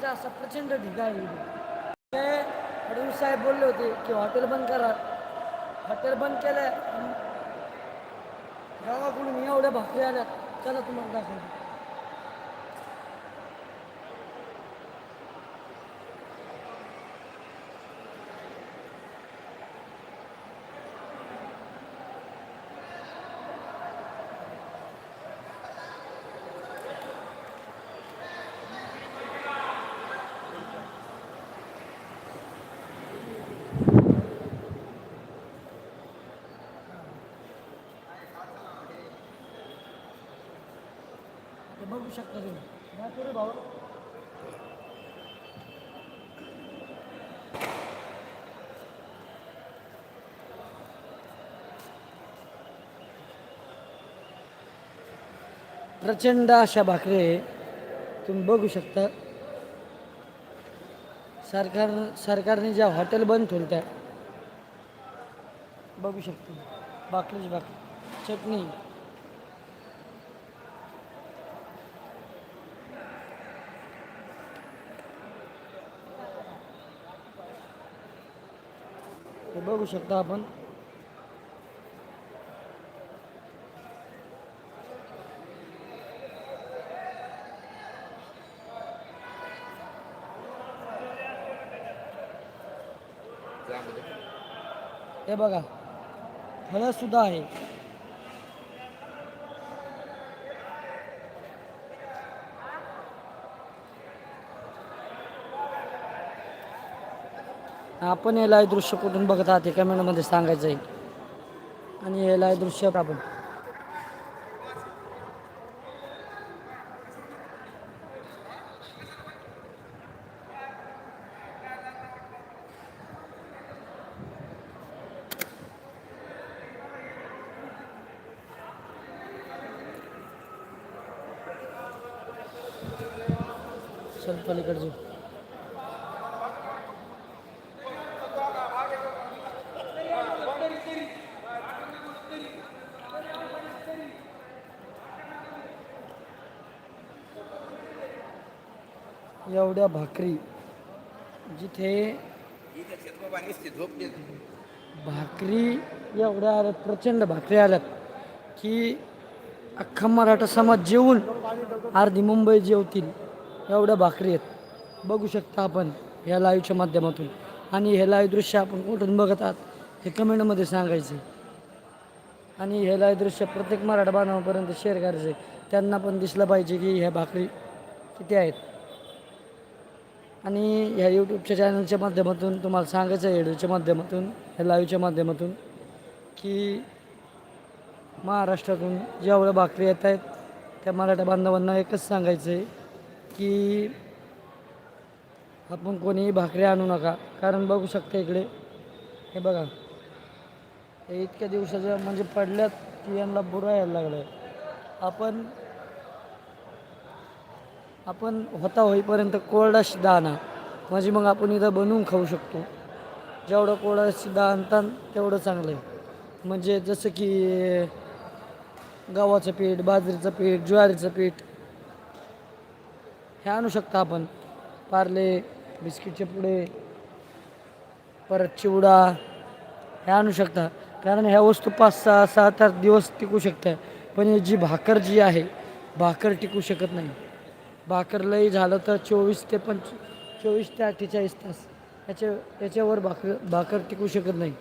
त्याचा असा प्रचंड ढिगा ते फडणवीस साहेब बोलले होते की हॉटेल बंद करा. हॉटेल बंद केलं. गावाकडून एवढ्या भाकरी आल्या. चला तुम्हाला दाखवतो. ते बघू शकता तुम्ही. या पुढे भाऊ. प्रचंड अशा भाकरी आहे. तुम्ही बघू शकता. सरकार सरकारने ज्या हॉटेल बंद ठेवल्या बघू शकता. भाकरीची भाकरी. चटणी. हे बघू शकता आपण. हे बघा फळं सुद्धा आहे. आपण हे लाईव्ह दृश्य कुठून बघत आहात हे कमेंटमध्ये सांगायचं आहे. आणि हे लाईव्ह दृश्य आपण चल पलीकडे एवढ्या भाकरी जिथे भाकरी एवढ्या आल्यात प्रचंड भाकरी आल्यात की अख्खा मराठा समाज जेवून अर्धी मुंबई जेवतील एवढ्या भाकरी आहेत. बघू शकता आपण ह्या लाईव्हच्या माध्यमातून. आणि हे लाईव्ह दृश्य आपण कुठून बघत आहात हे कमेंटमध्ये सांगायचं आणि हे लाईव्ह दृश्य प्रत्येक मराठा बांधवापर्यंत शेअर करायचे त्यांना पण दिसलं पाहिजे की ह्या भाकरी किती आहेत. आणि ह्या यूट्यूबच्या चॅनलच्या माध्यमातून तुम्हाला सांगायचं आहे व्हिडिओच्या माध्यमातून ह्या लाईव्हच्या माध्यमातून की महाराष्ट्रातून जेवढ्या भाकरी येत आहेत त्या मराठा बांधवांना एकच सांगायचं आहे की आपण कोणीही भाकरी आणू नका. कारण बघू शकता इकडे हे बघा हे इतक्या दिवसाच्या म्हणजे पडल्यात की यांना बुरा यायला लागला आहे आपण आपण होता होईपर्यंत कोरडाच दाणा म्हणजे मग आपण इथं बनवून खाऊ शकतो. जेवढं कोरडाच दा आणता तेवढं चांगलं आहे. म्हणजे जसं की गव्हाचं पीठ बाजरीचं पीठ ज्वारीचं पीठ हे आणू शकता आपण. पार्ले बिस्किटचे पुडे परत चिवडा हे आणू शकता. कारण ह्या वस्तू पाच सहा सात आठ दिवस टिकू शकतात. पण ही जी भाकर जी आहे भाकर टिकू शकत नाही. भाकर लई झालं तर चोवीस ते पंच चोवीस ते अठ्ठेचाळीस तास. याच्या याच्यावर भाकर भाकर टिकू शकत नाही.